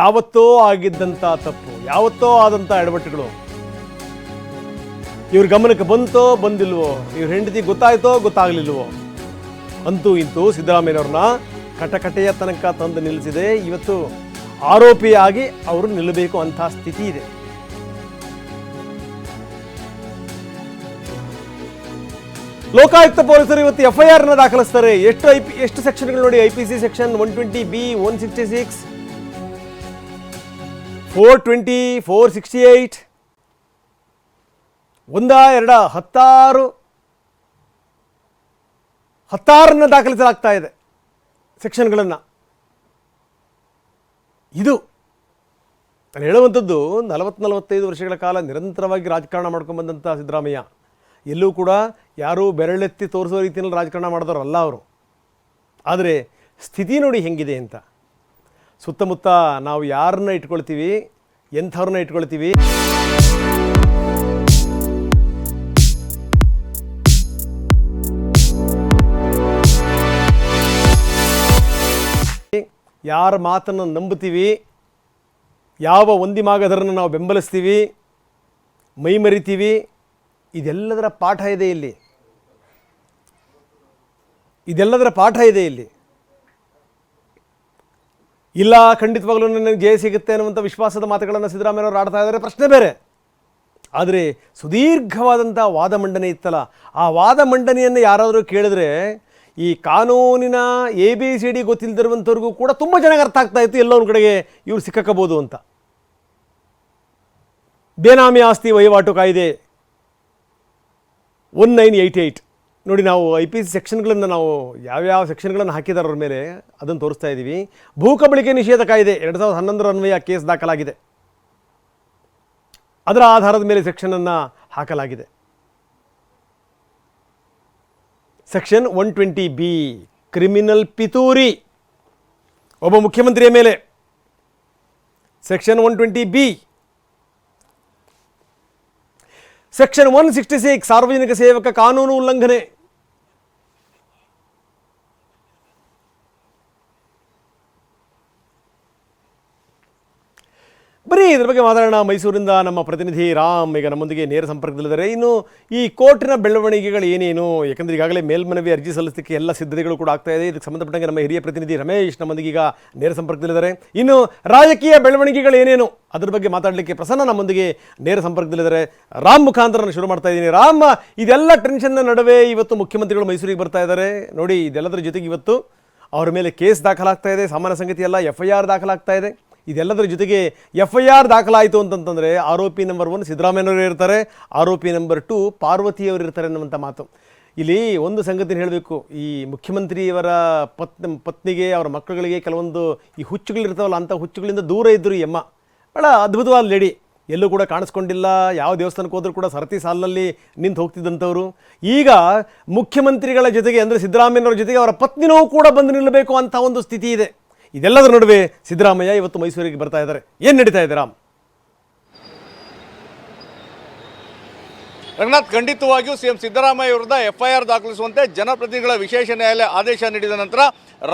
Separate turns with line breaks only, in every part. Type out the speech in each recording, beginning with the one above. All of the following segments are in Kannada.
ಯಾವತ್ತೋ ಆಗಿದ್ದಂಥ ತಪ್ಪು, ಯಾವತ್ತೋ ಆದಂಥ ಎಡವಟ್ಟುಗಳು. ಇವ್ರ ಗಮನಕ್ಕೆ ಬಂತೋ, ಬಂದಿಲ್ವೋ, ಇವ್ರ ಹೆಂಡತಿ ಗೊತ್ತಾಯ್ತೋ, ಗೊತ್ತಾಗ್ಲಿಲ್ವೋ. ಅಂತೂ ಇಂತೂ ಸಿದ್ದರಾಮಯ್ಯವ್ರನ್ನ ಕಟಕಟೆಯ ತನಕ ತಂದು ನಿಲ್ಲಿಸಿದೆ. ಇವತ್ತು ಆರೋಪಿಯಾಗಿ ಅವರು ನಿಲ್ಲಬೇಕು ಅಂತ ಸ್ಥಿತಿ ಇದೆ. ಲೋಕಾಯುಕ್ತ ಪೊಲೀಸರು ಇವತ್ತು ಎಫ್ ಐ ಆರ್ನ ದಾಖಲಿಸ್ತಾರೆ. ಎಷ್ಟು ಐ ಪಿ, ಎಷ್ಟು ಸೆಕ್ಷನ್ಗಳು ನೋಡಿ, I C section one twenty B one sixty six. Four twenty four sixty eight ಒಂದ ಎರಡ ಹತ್ತಾರು, ಹತ್ತಾರನ್ನ ದಾಖಲಿಸಲಾಗ್ತಾ ಇದೆ ಸೆಕ್ಷನ್ಗಳನ್ನು. ಇದು ನಾನು ಹೇಳುವಂಥದ್ದು ನಲವತ್ತು ನಲವತ್ತೈದು ವರ್ಷಗಳ ಕಾಲ ನಿರಂತರವಾಗಿ ರಾಜಕಾರಣ ಮಾಡ್ಕೊಂಡು ಬಂದಂಥ ಸಿದ್ದರಾಮಯ್ಯ. ಎಲ್ಲೂ ಕೂಡ ಯಾರೂ ಬೆರಳೆತ್ತಿ ತೋರಿಸೋ ರೀತಿಯಲ್ಲಿ ರಾಜಕಾರಣ ಮಾಡಿದವರಲ್ಲ ಅವರು. ಆದರೆ ಸ್ಥಿತಿ ನೋಡಿ ಹೆಂಗಿದೆ ಅಂತ. ಸುತ್ತಮುತ್ತ ನಾವು ಯಾರನ್ನ ಇಟ್ಕೊಳ್ತೀವಿ, ಎಂಥವ್ರನ್ನ ಇಟ್ಕೊಳ್ತೀವಿ? ಯಾರ ಮಾತನ್ನು ನಂಬುತ್ತೀವಿ? ಯಾವ ಒಂದಿಮಾಗದರನ್ನು ನಾವು ಬೆಂಬಲಿಸ್ತೀವಿ? ಮೈ ಮರಿತೀವಿ ಇದೆಲ್ಲದರ ಪಾಠ ಇದೆ ಇಲ್ಲಿ. ಇದೆಲ್ಲದರ ಪಾಠ ಇದೆ ಇಲ್ಲಿ. ಇಲ್ಲ, ಖಂಡಿತವಾಗ್ಲೂ ನನಗೆ ಜಯ ಸಿಗುತ್ತೆ ಅನ್ನುವಂಥ ವಿಶ್ವಾಸದ ಮಾತುಗಳನ್ನು ಸಿದ್ದರಾಮಯ್ಯವರು ಆಡ್ತಾ ಇದ್ದಾರೆ. ಪ್ರಶ್ನೆ ಬೇರೆ. ಆದರೆ ಸುದೀರ್ಘವಾದಂಥ ವಾದ ಮಂಡನೆ ಇತ್ತಲ್ಲ, ಆ ವಾದ ಮಂಡನೆಯನ್ನು ಯಾರಾದರೂ ಕೇಳಿದ್ರೆ ಈ ಕಾನೂನಿನ ಎ ಬಿ ಸಿ ಡಿ ಗೊತ್ತಿಲ್ಲದಿರುವಂಥವ್ರಿಗೂ ಕೂಡ ತುಂಬ ಜನಕ್ಕೆ ಅರ್ಥ ಆಗ್ತಾ ಇತ್ತು, ಎಲ್ಲೋ ಕಡೆಗೆ ಇವ್ರು ಸಿಕ್ಕಬೋದು ಅಂತ. ಬೇನಾಮಿ ಆಸ್ತಿ ವಹಿವಾಟು ಕಾಯ್ದೆ ಒನ್ ನೈನ್ ಏಯ್ಟಿ ಏಯ್ಟ್ ನೋಡಿ, ನಾವು ಐ ಪಿ ಸಿ ಸೆಕ್ಷನ್ಗಳನ್ನು ನಾವು ಯಾವ್ಯಾವ ಸೆಕ್ಷನ್ಗಳನ್ನು ಹಾಕಿದಾರ ಅವ್ರ ಮೇಲೆ ಅದನ್ನು ತೋರಿಸ್ತಾ ಇದ್ದೀವಿ ಭೂಕಬಳಿಕೆ ನಿಷೇಧ ಕಾಯ್ದೆ ಎರಡು ಸಾವಿರದ ಹನ್ನೊಂದರ ಅನ್ವಯ ಕೇಸ್ ದಾಖಲಾಗಿದೆ. ಅದರ ಆಧಾರದ ಮೇಲೆ ಸೆಕ್ಷನನ್ನು ಹಾಕಲಾಗಿದೆ. Section one twenty B criminal ಪಿತೂರಿ ಒಬ್ಬ ಮುಖ್ಯಮಂತ್ರಿಯ ಮೇಲೆ. Section one twenty B section one sixty six ಸಾರ್ವಜನಿಕ ಸೇವಕ ಕಾನೂನು ಉಲ್ಲಂಘನೆ. ಬರೀ ಇದ್ರ ಬಗ್ಗೆ ಮಾತಾಡೋಣ. ಮೈಸೂರಿಂದ ನಮ್ಮ ಪ್ರತಿನಿಧಿ ರಾಮ್ ಈಗ ನಮ್ಮೊಂದಿಗೆ ನೇರ ಸಂಪರ್ಕದಲ್ಲಿದ್ದಾರೆ. ಇನ್ನು ಈ ಕೋರ್ಟಿನ ಬೆಳವಣಿಗೆಗಳು ಏನೇನು? ಯಾಕಂದ್ರೆ ಈಗಾಗಲೇ ಮೇಲ್ಮನವಿ ಅರ್ಜಿ ಸಲ್ಲಿಸಲಿಕ್ಕೆ ಎಲ್ಲ ಸಿದ್ಧತೆಗಳು ಕೂಡ ಆಗ್ತಾ ಇದೆ. ಇದಕ್ಕೆ ಸಂಬಂಧಪಟ್ಟಂಗೆ ನಮ್ಮ ಹಿರಿಯ ಪ್ರತಿನಿಧಿ ರಮೇಶ್ ನಮ್ಮೊಂದಿಗೆ ಈಗ ನೇರ ಸಂಪರ್ಕದಲ್ಲಿದ್ದಾರೆ. ಇನ್ನು ರಾಜಕೀಯ ಬೆಳವಣಿಗೆಗಳು ಏನೇನು? ಅದ್ರ ಬಗ್ಗೆ ಮಾತಾಡಲಿಕ್ಕೆ ಪ್ರಸನ್ನ ನಮ್ಮೊಂದಿಗೆ ನೇರ ಸಂಪರ್ಕದಲ್ಲಿದ್ದಾರೆ. ರಾಮ್ ಮುಖಾಂತರ ಶುರು ಮಾಡ್ತಾ ಇದ್ದೀನಿ. ರಾಮ್, ಇದೆಲ್ಲ ಟೆನ್ಷನ್ನ ನಡುವೆ ಇವತ್ತು ಮುಖ್ಯಮಂತ್ರಿಗಳು ಮೈಸೂರಿಗೆ ಬರ್ತಾ ಇದ್ದಾರೆ. ನೋಡಿ, ಇದೆಲ್ಲದರ ಜೊತೆಗೆ ಇವತ್ತು ಅವರ ಮೇಲೆ ಕೇಸ್ ದಾಖಲಾಗ್ತಾ ಇದೆ. ಸಾಮಾನ್ಯ ಸಂಗತಿ ಎಲ್ಲ ಎಫ್ ಐ ಆರ್ ದಾಖಲಾಗ್ತಾ ಇದೆ. ಇದೆಲ್ಲದರ ಜೊತೆಗೆ ಎಫ್ ಐ ಆರ್ ದಾಖಲಾಯಿತು ಅಂತಂತಂದರೆ ಆರೋಪಿ ನಂಬರ್ ಒನ್ ಸಿದ್ದರಾಮಯ್ಯನವರು ಇರ್ತಾರೆ, ಆರೋಪಿ ನಂಬರ್ ಟು ಪಾರ್ವತಿಯವರು ಇರ್ತಾರೆ ಅನ್ನುವಂಥ ಮಾತು. ಇಲ್ಲಿ ಒಂದು ಸಂಗತಿ ಹೇಳಬೇಕು. ಈ ಮುಖ್ಯಮಂತ್ರಿಯವರ ಪತ್ನಿ ಪತ್ನಿಗೆ, ಅವರ ಮಕ್ಕಳುಗಳಿಗೆ ಕೆಲವೊಂದು ಈ ಹುಚ್ಚುಗಳಿರ್ತಾವಲ್ಲ, ಅಂಥ ಹುಚ್ಚುಗಳಿಂದ ದೂರ ಇದ್ದರು ಈ ಅಮ್ಮ. ಭಾಳ ಅದ್ಭುತವಾದ ಲೇಡಿ. ಎಲ್ಲೂ ಕೂಡ ಕಾಣಿಸ್ಕೊಂಡಿಲ್ಲ. ಯಾವ ದೇವಸ್ಥಾನಕ್ಕೆ ಹೋದರೂ ಕೂಡ ಸರತಿ ಸಾಲಿನಲ್ಲಿ ನಿಂತು ಹೋಗ್ತಿದ್ದಂಥವ್ರು. ಈಗ ಮುಖ್ಯಮಂತ್ರಿಗಳ ಜೊತೆಗೆ ಅಂದರೆ ಸಿದ್ದರಾಮಯ್ಯನವರ ಜೊತೆಗೆ ಅವರ ಪತ್ನಿನೂ ಕೂಡ ಬಂದು ನಿಲ್ಲಬೇಕು ಅಂತ ಒಂದು ಸ್ಥಿತಿ ಇದೆ. ಇದೆಲ್ಲದರ ನಡುವೆ ಸಿದ್ದರಾಮಯ್ಯ ಇವತ್ತು ಮೈಸೂರಿಗೆ ಬರ್ತಾ ಇದ್ದಾರೆ. ಏನು ನಡೀತಾ ಇದೆ ರಾಮ್?
ರಂಗನಾಥ್ ಖಂಡಿತವಾಗಿಯೂ ಸಿಎಂ ಸಿದ್ದರಾಮಯ್ಯ ವಿರುದ್ಧ ಎಫ್ಐಆರ್ ದಾಖಲಿಸುವಂತೆ ಜನಪ್ರತಿನಿಧಿಗಳ ವಿಶೇಷ ನ್ಯಾಯಾಲಯ ಆದೇಶ ನೀಡಿದ ನಂತರ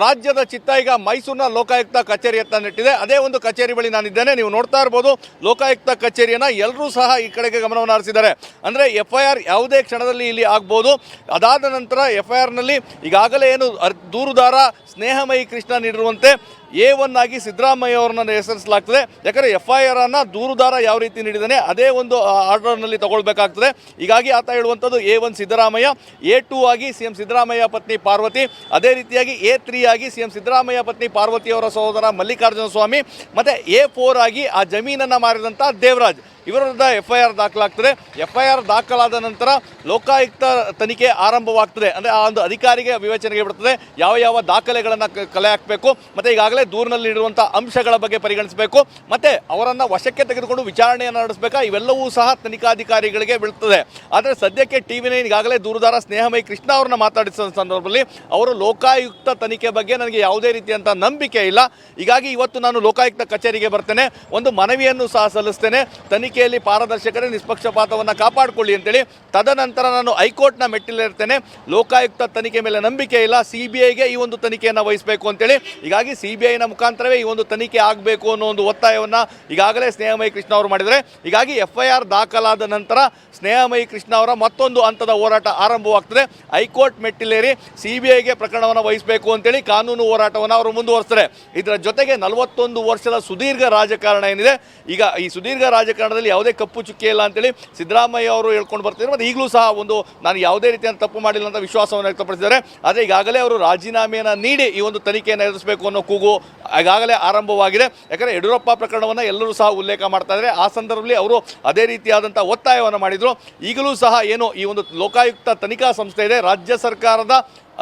ರಾಜ್ಯದ ಚಿತ್ತ ಈಗ ಮೈಸೂರಿನ ಲೋಕಾಯುಕ್ತ ಕಚೇರಿಯತ್ತ ನೆಟ್ಟಿದೆ. ಅದೇ ಒಂದು ಕಚೇರಿ ಬಳಿ ನಾನಿದ್ದೇನೆ. ನೀವು ನೋಡ್ತಾ ಇರ್ಬೋದು, ಲೋಕಾಯುಕ್ತ ಕಚೇರಿಯನ್ನು ಎಲ್ಲರೂ ಸಹ ಈ ಕಡೆಗೆ ಗಮನವನ್ನು ಹರಿಸಿದ್ದಾರೆ. ಅಂದರೆ ಎಫ್ಐಆರ್ ಯಾವುದೇ ಕ್ಷಣದಲ್ಲಿ ಇಲ್ಲಿ ಆಗ್ಬೋದು. ಅದಾದ ನಂತರ ಎಫ್ಐಆರ್ನಲ್ಲಿ ಈಗಾಗಲೇ ಏನು ದೂರುದಾರ, ಸ್ನೇಹಮಯಿ ಕೃಷ್ಣ ನೀಡಿರುವಂತೆ ಎ ಒನ್ ಆಗಿ ಸಿದ್ದರಾಮಯ್ಯ ಅವರನ್ನ ಹೆಸರಿಸಲಾಗ್ತದೆ. ಯಾಕಂದರೆ ಎಫ್ ಐ ಆರ್ ಅನ್ನ ದೂರುದಾರ ಯಾವ ರೀತಿ ನೀಡಿದಾನೆ ಅದೇ ಒಂದು ಆರ್ಡರ್ನಲ್ಲಿ ತಗೊಳ್ಬೇಕಾಗ್ತದೆ. ಹೀಗಾಗಿ ಆತ ಹೇಳುವಂಥದ್ದು A one Siddaramaiah, A two ಆಗಿ ಸಿ ಎಂ ಸಿದ್ದರಾಮಯ್ಯ ಪತ್ನಿ ಪಾರ್ವತಿ, ಅದೇ ರೀತಿಯಾಗಿ ಎ ತ್ರೀ ಆಗಿ ಸಿ ಎಂ ಸಿದ್ದರಾಮಯ್ಯ ಪತ್ನಿ ಪಾರ್ವತಿಯವರ ಸಹೋದರ ಮಲ್ಲಿಕಾರ್ಜುನ ಸ್ವಾಮಿ, ಮತ್ತು ಎ ಫೋರ್ ಆಗಿ ಆ ಜಮೀನನ್ನು ಮಾರಿದಂಥ ದೇವರಾಜ್. ಇವರ ವಿರುದ್ಧ ಎಫ್ ಐ ಆರ್ ದಾಖಲಾಗ್ತದೆ. ಎಫ್ ಐ ಆರ್ ದಾಖಲಾದ ನಂತರ ಲೋಕಾಯುಕ್ತ ತನಿಖೆ ಆರಂಭವಾಗ್ತದೆ. ಅಂದರೆ ಆ ಒಂದು ಅಧಿಕಾರಿಗೆ ವಿವೇಚನೆಗೆ ಬಿಡ್ತದೆ ಯಾವ ಯಾವ ದಾಖಲೆಗಳನ್ನು ಕಲೆ ಹಾಕಬೇಕು, ಮತ್ತು ಈಗಾಗಲೇ ದೂರಿನಲ್ಲಿ ಇರುವಂಥ ಅಂಶಗಳ ಬಗ್ಗೆ ಪರಿಗಣಿಸಬೇಕು, ಮತ್ತು ಅವರನ್ನು ವಶಕ್ಕೆ ತೆಗೆದುಕೊಂಡು ವಿಚಾರಣೆಯನ್ನು ನಡೆಸಬೇಕಾ? ಇವೆಲ್ಲವೂ ಸಹ ತನಿಖಾಧಿಕಾರಿಗಳಿಗೆ ಬೀಳ್ತದೆ. ಆದರೆ ಸದ್ಯಕ್ಕೆ ಟಿ ವಿ ನೈನ್ ಈಗಾಗಲೇ ದೂರುದಾರ ಸ್ನೇಹಮಯಿ ಕೃಷ್ಣ ಅವರನ್ನು ಮಾತಾಡಿಸಿದ ಸಂದರ್ಭದಲ್ಲಿ ಅವರು ಲೋಕಾಯುಕ್ತ ತನಿಖೆ ಬಗ್ಗೆ ನನಗೆ ಯಾವುದೇ ರೀತಿಯಂಥ ನಂಬಿಕೆ ಇಲ್ಲ. ಹೀಗಾಗಿ ಇವತ್ತು ನಾನು ಲೋಕಾಯುಕ್ತ ಕಚೇರಿಗೆ ಬರ್ತೇನೆ. ಒಂದು ಮನವಿಯನ್ನು ಸಹ ಸಲ್ಲಿಸ್ತೇನೆ. ತನಿಖೆ ತನಿಖೆಯಲ್ಲಿ ಪಾರದರ್ಶಕರೇ ನಿಷ್ಪಕ್ಷಪಾತವನ್ನು ಕಾಪಾಡಿಕೊಳ್ಳಿ ಅಂತೇಳಿ. ತದನಂತರ ನಾನು ಹೈಕೋರ್ಟ್ನ ಮೆಟ್ಟಿಲಿರ್ತೇನೆ ಲೋಕಾಯುಕ್ತ ತನಿಖೆ ಮೇಲೆ ನಂಬಿಕೆ ಇಲ್ಲ. ಸಿ ಬಿ ಐಗೆ ಈ ಒಂದು ತನಿಖೆಯನ್ನು ವಹಿಸಬೇಕು ಅಂತೇಳಿ. ಹೀಗಾಗಿ ಸಿ ಬಿ ಐನ ಮುಖಾಂತರವೇ ಈ ಒಂದು ತನಿಖೆ ಆಗಬೇಕು ಅನ್ನೋ ಒಂದು ಒತ್ತಾಯವನ್ನು ಈಗಾಗಲೇ ಸ್ನೇಹಮಯಿ ಕೃಷ್ಣ ಅವರು ಮಾಡಿದರೆ ಹೀಗಾಗಿ ಎಫ್ ಐ ಆರ್ ದಾಖಲಾದ ನಂತರ ಸ್ನೇಹಮಯಿ ಕೃಷ್ಣ ಅವರ ಮತ್ತೊಂದು ಹಂತದ ಹೋರಾಟ ಆರಂಭವಾಗ್ತದೆ. ಹೈಕೋರ್ಟ್ ಮೆಟ್ಟಿಲೇರಿ ಸಿ ಬಿ ಐಗೆ ಪ್ರಕರಣವನ್ನು ವಹಿಸಬೇಕು ಅಂತೇಳಿ ಕಾನೂನು ಹೋರಾಟವನ್ನು ಅವರು ಮುಂದುವರಿಸ್ತಾರೆ. ಇದರ ಜೊತೆಗೆ ನಲವತ್ತೊಂದು ವರ್ಷದ ಸುದೀರ್ಘ ರಾಜಕಾರಣ ಏನಿದೆ? ಈಗ ಈ ಸುದೀರ್ಘ ರಾಜಕಾರಣದಲ್ಲಿ ಯಾವುದೇ ಕಪ್ಪು ಚುಕ್ಕಿ ಇಲ್ಲ ಅಂತೇಳಿ ಸಿದ್ದರಾಮಯ್ಯ ಅವರು ಹೇಳ್ಕೊಂಡು ಬರ್ತಿದ್ದಾರೆ. ಮತ್ತು ಈಗಲೂ ಸಹ ಒಂದು ನಾನು ಯಾವುದೇ ರೀತಿಯ ತಪ್ಪು ಮಾಡಿಲ್ಲ ಅಂತ ವಿಶ್ವಾಸವನ್ನು ವ್ಯಕ್ತಪಡಿಸಿದ್ದಾರೆ. ಆದರೆ ಈಗಾಗಲೇ ಅವರು ರಾಜೀನಾಮೆಯನ್ನು ನೀಡಿ ಈ ಒಂದು ತನಿಖೆಯನ್ನು ಎದುರಿಸಬೇಕು ಅನ್ನೋ ಕೂಗು ಈಗಾಗಲೇ ಆರಂಭವಾಗಿದೆ. ಯಾಕಂದರೆ ಯಡಿಯೂರಪ್ಪ ಪ್ರಕರಣವನ್ನು ಎಲ್ಲರೂ ಸಹ ಉಲ್ಲೇಖ ಮಾಡ್ತಾ ಇದ್ದಾರೆ. ಆ ಸಂದರ್ಭದಲ್ಲಿ ಅವರು ಅದೇ ರೀತಿಯಾದಂಥ ಒತ್ತಾಯವನ್ನು ಮಾಡಿದರು. ಈಗಲೂ ಸಹ ಏನು ಈ ಒಂದು ಲೋಕಾಯುಕ್ತ ತನಿಖಾ ಸಂಸ್ಥೆ ಇದೆ. ರಾಜ್ಯ ಸರ್ಕಾರದ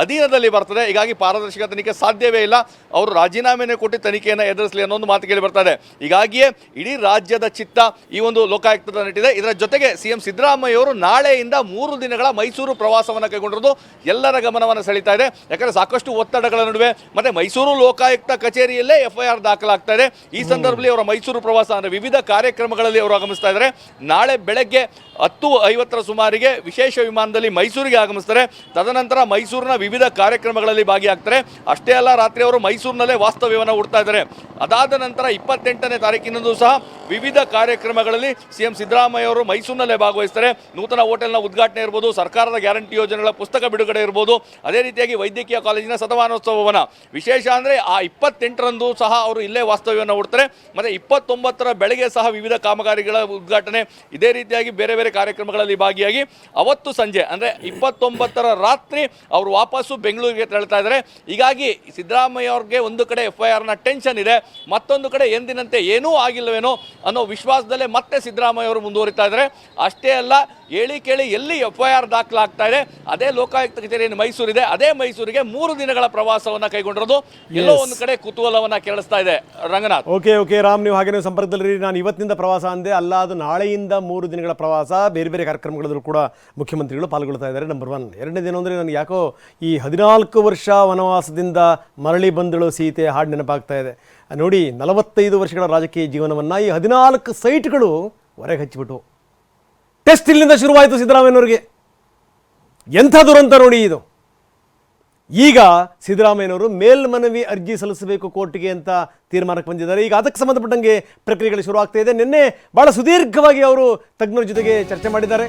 ಅಧೀನದಲ್ಲಿ ಬರ್ತದೆ. ಹೀಗಾಗಿ ಪಾರದರ್ಶಕ ತನಿಖೆ ಸಾಧ್ಯವೇ ಇಲ್ಲ. ಅವರು ರಾಜೀನಾಮೆನೇ ಕೊಟ್ಟು ತನಿಖೆಯನ್ನು ಎದುರಿಸಲಿ ಅನ್ನೋ ಒಂದು ಮಾತು ಕೇಳಿ ಬರ್ತಾ ಇದೆ ಹೀಗಾಗಿಯೇ ಇಡೀ ರಾಜ್ಯದ ಚಿತ್ತ ಈ ಒಂದು ಲೋಕಾಯುಕ್ತದ ನಟ್ಟಿದೆ. ಇದರ ಜೊತೆಗೆ ಸಿ ಎಂ ಸಿದ್ದರಾಮಯ್ಯ ಅವರು ನಾಳೆಯಿಂದ ಮೂರು ದಿನಗಳ ಮೈಸೂರು ಪ್ರವಾಸವನ್ನು ಕೈಗೊಂಡಿರೋದು ಎಲ್ಲರ ಗಮನವನ್ನು ಸೆಳೀತಾ ಇದೆ. ಯಾಕಂದರೆ ಸಾಕಷ್ಟು ಒತ್ತಡಗಳ ನಡುವೆ ಮತ್ತೆ ಮೈಸೂರು ಲೋಕಾಯುಕ್ತ ಕಚೇರಿಯಲ್ಲೇ ಎಫ್ ಐ ಆರ್ ದಾಖಲಾಗ್ತಾ ಇದೆ. ಈ ಸಂದರ್ಭದಲ್ಲಿ ಅವರ ಮೈಸೂರು ಪ್ರವಾಸ ಅಂದರೆ ವಿವಿಧ ಕಾರ್ಯಕ್ರಮಗಳಲ್ಲಿ ಅವರು ಆಗಮಿಸ್ತಾ ಇದ್ದಾರೆ. ನಾಳೆ ಬೆಳಗ್ಗೆ ಹತ್ತು ಐವತ್ತರ ಸುಮಾರಿಗೆ ವಿಶೇಷ ವಿಮಾನದಲ್ಲಿ ಮೈಸೂರಿಗೆ ಆಗಮಿಸ್ತಾರೆ. ತದನಂತರ ಮೈಸೂರಿನ ವಿವಿಧ ಕಾರ್ಯಕ್ರಮಗಳಲ್ಲಿ ಭಾಗಿಯಾಗ್ತಾರೆ. ಅಷ್ಟೇ ಅಲ್ಲ, ರಾತ್ರಿ ಅವರು ಮೈಸೂರಿನಲ್ಲೇ ವಾಸ್ತವ್ಯವನ್ನು ಹುಡ್ತಾ ಇದ್ದಾರೆ. ಅದಾದ ನಂತರ ಇಪ್ಪತ್ತೆಂಟನೇ ತಾರೀಕಿನಂದು ಸಹ ವಿವಿಧ ಕಾರ್ಯಕ್ರಮಗಳಲ್ಲಿ ಸಿ ಎಂ ಸಿದ್ದರಾಮಯ್ಯ ಅವರು ಮೈಸೂರಿನಲ್ಲೇ ಭಾಗವಹಿಸ್ತಾರೆ. ನೂತನ ಹೋಟೆಲ್ನ ಉದ್ಘಾಟನೆ ಇರ್ಬೋದು, ಸರ್ಕಾರದ ಗ್ಯಾರಂಟಿ ಯೋಜನೆಗಳ ಪುಸ್ತಕ ಬಿಡುಗಡೆ ಇರ್ಬೋದು, ಅದೇ ರೀತಿಯಾಗಿ ವೈದ್ಯಕೀಯ ಕಾಲೇಜಿನ ಶತಮಾನೋತ್ಸವವನ್ನು ವಿಶೇಷ ಅಂದರೆ ಆ ಇಪ್ಪತ್ತೆಂಟರಂದು ಸಹ ಅವರು ಇಲ್ಲೇ ವಾಸ್ತವ್ಯವನ್ನು ಹುಡ್ತಾರೆ. ಮತ್ತು ಇಪ್ಪತ್ತೊಂಬತ್ತರ ಬೆಳಗ್ಗೆ ಸಹ ವಿವಿಧ ಕಾಮಗಾರಿಗಳ ಉದ್ಘಾಟನೆ, ಇದೇ ರೀತಿಯಾಗಿ ಬೇರೆ ಬೇರೆ ಕಾರ್ಯಕ್ರಮಗಳಲ್ಲಿ ಭಾಗಿಯಾಗಿ. ಅವತ್ತು ಸಂಜೆ ಅಂದರೆ ಇಪ್ಪತ್ತೊಂಬತ್ತರ ರಾತ್ರಿ ಅವರು ವಾಪಸ್ಸು ಬೆಂಗಳೂರಿಗೆ ತೆರಳ್ತಾ ಇದ್ದಾರೆ. ಹೀಗಾಗಿ ಸಿದ್ದರಾಮಯ್ಯ ಅವ್ರಿಗೆ ಒಂದು ಕಡೆ ಎಫ್ ಐ ಆರ್ನ ಟೆನ್ಷನ್ ಇದೆ. ಮತ್ತೊಂದು ಕಡೆ ಎಂದಿನಂತೆ ಏನೂ ಆಗಿಲ್ಲವೇನೋ ಅನ್ನೋ ವಿಶ್ವಾಸದಲ್ಲೇ ಮತ್ತೆ ಸಿದ್ದರಾಮಯ್ಯ ಅವರು ಮುಂದುವರಿತಾ ಇದ್ದಾರೆ. ಅಷ್ಟೇ ಅಲ್ಲ ಹೇಳಿ ಕೇಳಿ ಎಲ್ಲಿ ಎಫ್ ಐ ಆರ್ ದಾಖಲಾಗ್ತಾ ಇದೆ ಅದೇ ಲೋಕಾಯುಕ್ತ ಕಚೇರಿಯನ್ನು ಮೈಸೂರಿದೆ. ಅದೇ ಮೈಸೂರಿಗೆ ಮೂರು ದಿನಗಳ ಪ್ರವಾಸವನ್ನು ಕೈಗೊಂಡಿರೋದು. ಎಲ್ಲೋ ಒಂದು ಕಡೆ ಕುತೂಹಲವನ್ನು ಕೇಳಿಸ್ತಾ ಇದೆ. ರಂಗನಾಥ್.
Okay okay. ರಾಮ್ ನೀವು ಹಾಗೆ ನೀವು ಸಂಪರ್ಕದಲ್ಲಿ ನಾನು ಇವತ್ತಿನಿಂದ ಪ್ರವಾಸ ಅಂದೆ ಅಲ್ಲ ಅದು ನಾಳೆಯಿಂದ ಮೂರು ದಿನಗಳ ಪ್ರವಾಸ. ಬೇರೆ ಬೇರೆ ಕಾರ್ಯಕ್ರಮಗಳಲ್ಲೂ ಕೂಡ ಮುಖ್ಯಮಂತ್ರಿಗಳು ಪಾಲ್ಗೊಳ್ತಾ ಇದ್ದಾರೆ. ನಂಬರ್ ಒನ್ ಎರಡನೇ ದಿನ ಅಂದರೆ ನನಗೆ ಯಾಕೋ ಈ ಹದಿನಾಲ್ಕು ವರ್ಷ ವನವಾಸದಿಂದ ಮರಳಿ ಬಂದಳು ಸೀತೆ ಹಾಡು ನೆನಪಾಗ್ತಾ ಇದೆ. ನೋಡಿ, ನಲವತ್ತೈದು ವರ್ಷಗಳ ರಾಜಕೀಯ ಜೀವನವನ್ನು ಈ ಹದಿನಾಲ್ಕು ಸೈಟ್ಗಳು ಹೊರಗೆ ಹಚ್ಚಿಬಿಟ್ಟು ಟೆಸ್ಟ್ ಇಲ್ಲಿಂದ ಶುರುವಾಯಿತು ಸಿದ್ದರಾಮಯ್ಯನವ್ರಿಗೆ. ಎಂಥ ದುರಂತ ನೋಡಿ ಇದು. ಈಗ ಸಿದ್ದರಾಮಯ್ಯನವರು ಮೇಲ್ಮನವಿ ಅರ್ಜಿ ಸಲ್ಲಿಸಬೇಕು ಕೋರ್ಟ್ಗೆ ಅಂತ ತೀರ್ಮಾನಕ್ಕೆ ಬಂದಿದ್ದಾರೆ. ಈಗ ಅದಕ್ಕೆ ಸಂಬಂಧಪಟ್ಟಂಗೆ ಪ್ರಕ್ರಿಯೆಗಳು ಶುರು ಇದೆ. ನಿನ್ನೆ ಭಾಳ ಸುದೀರ್ಘವಾಗಿ ಅವರು ತಜ್ಞರ ಜೊತೆಗೆ ಚರ್ಚೆ ಮಾಡಿದ್ದಾರೆ.